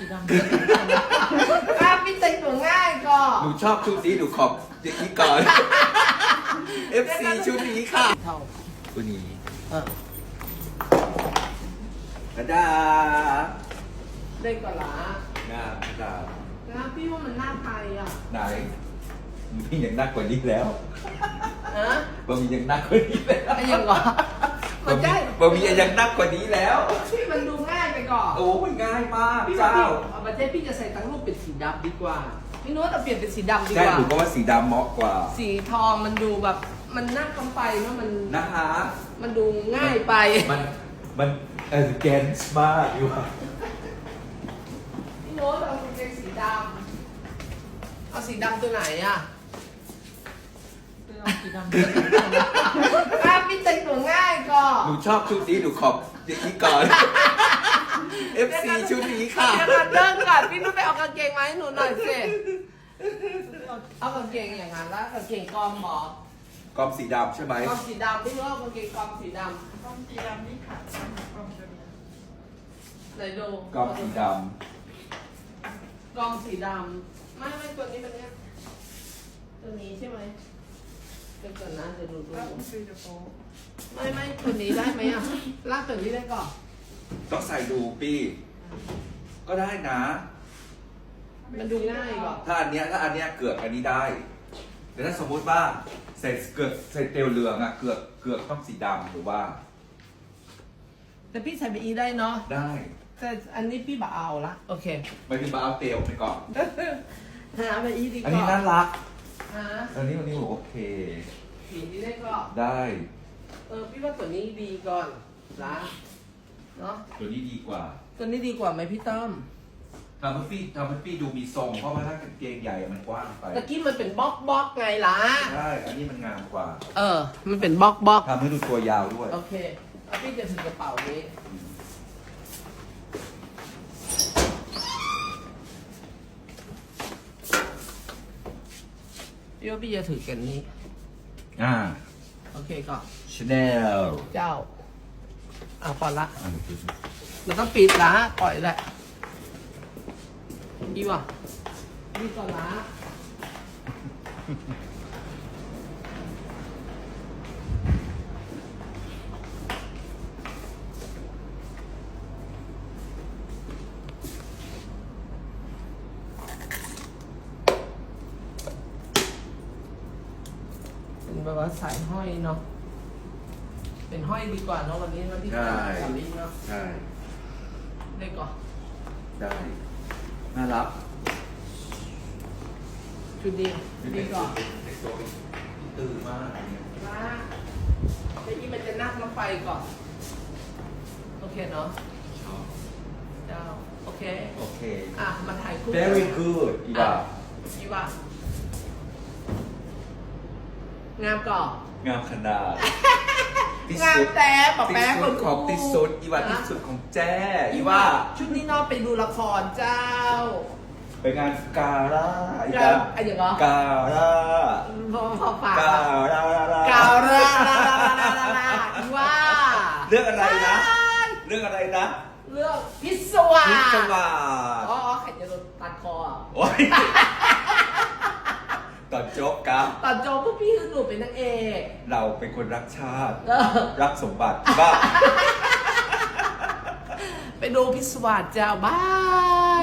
สีดำภาพพี่แต่งตัวง่ายก็หนูชอบชุดนี้หนูขอบอย่างนี้ก่อน FC ชุดนี้ค่ะเท่าตัวนี้เออกระดาเด็กกว่าหลางามกระดานะพี่ว่ามันน่าไปอะไหนมีอย่างนักกว่านี้แล้วฮะบะมีอย่างนักกว่านี้แล้วไอ้ยังเหรอมันใช่บะมีอย่างนักกว่านี้แล้ว ก่อนโอ้ยง่ายมากพี่ว่าเจ้าพี่เอาประเทศพี่จะใส่ตั้งรูปเป็นสีดำดีกว่า พี่นุ้เราเปลี่ยนเป็นสีดำดีใช่กว่า ถูกก็ว่าสีดำเหมาะกว่าสีทองมันดูแบบ มันน่าคำไปเนาะมันนะคะ มันดูง่ายไป มันมันเออแกนส์มากอยู่อะพี่นุ้เอากางเกงสีดำเอาสีดำตัวไหนอะเอาสีดำภาพพี่แต่งตัวง่ายก็หนูชอบชุดนี้หนูขอบอย่างนี้ก่อน FC ชุดนี้ค่ะ เดี๋ยวก่อนเดินก่อนพี่นุ้ไปเอากางเกงมาให้หนูหน่อยสิเอากางเกงอย่างนั้นแล้วกางเกงกอมหมอกอมสีดำใช่ไหมกอมสีดำพี่นุ้เอากางเกงกอมสีดกล้องสีดำนี่ขาดกล้องตัวนี้ำไหนดูกอมสีดกองสีดำไม่ไม่ตัวนี้มันเนี้ยตัวนี้ใช่ไหมเดี๋ยวก่อนนะเดี๋ยวดูดูแล้วผมซื้อจะโป๊ไม่ไม่ตัวนี้ได้ไหมอะลากตัวนี้ได้ก่อนำ ต้องใส่ดูปีก็ได้นะ มันดูง่ายก่อนถ้าอันเนี้ยถ้าอันเนี้ยเกือกอันนี้ได้ แต่ถ้าสมมุติว่าใส่เกือกใส่เตลเหลืองอะเกือกเกือกต้องสีดำหรือว่า แต่พี่ใส่ไปอีได้เนาะได้แต่อันนี้พี่บ่เอาละโอเคไม่ถึงมาเอาเตลไปก่อน หาไปอีดีกว่าอันนี้น่ารักฮะอันนี้อันนี้โอเค สีนี้ได้ก็ได้ เออพี่ว่าตัวนี้ดีก่อนละ เนาะตัวนี้ดีกว่า ตัวนี้ดีกว่าไหมพี่ต้อมทำให้พี่ทำให้พี่ดูมีทรง เพราะว่าถ้ากางเกงใหญ่อะมันกว้างไปตะกี้มันเป็นบล็อกบล็อกไงล่ะ ใช่อันนี้มันงามกว่าเออ มันเป็นบล็อกบล็อกทำให้ดูตัวยาวด้วย โอเคแล้วพี่จะถือกระเป๋านี้พี่ว่าพี่จะถือกันนี้ อ่า โอเคก่อนชาแนลเจ้า เอาพอละ มันต้องปิดละปล่อยแหละดีว่ะดีก่อนละเป็นแบบว่าสายห้อยเนาะ เป็นห้อยดีกว่าเนาะวันนี้วันที่ใช่ สามนี้เนาะใช่ ได้ก่อนได้ น่ารัก ชุดดีดีก่อนเด็กตัวเป็นตื่นมากอันเนี้ยมาเดี๋ยวอีมันจะนั่งลงไปก่อนโอเคเนาะชอบเจ้าโอเค โอเค อะ มาถ่ายคู่ very good อีบ่าอีว่ะงามก่อน งามขนาด ที่งามสุดแต่ปะที่แป๊ะสุดของที่สุดอีว่าที่สุดของแจ้อีว่าชุดนี้นอนไปดูละครเจ้า ไปงานกาล่าอีกาบ้าไอ้อย่างเหรอกาล่าพอพอปากกาล่าล่าล่ากาวราลาลาลาลาลาลาอีว่าเรื่องอะไรนะ เรื่องอะไรนะเรื่องพิศวาพิศสวาอ๋ออ๋อใครจะโดนตัดคออะโอ้ยตอนโจ๊กครับตอนโจพวกพี่คือหนูเป็นนางเอกเราเป็นคนรักชาติ เออรักสมบัติบ้าไปดูพิศวาสเจ้าบา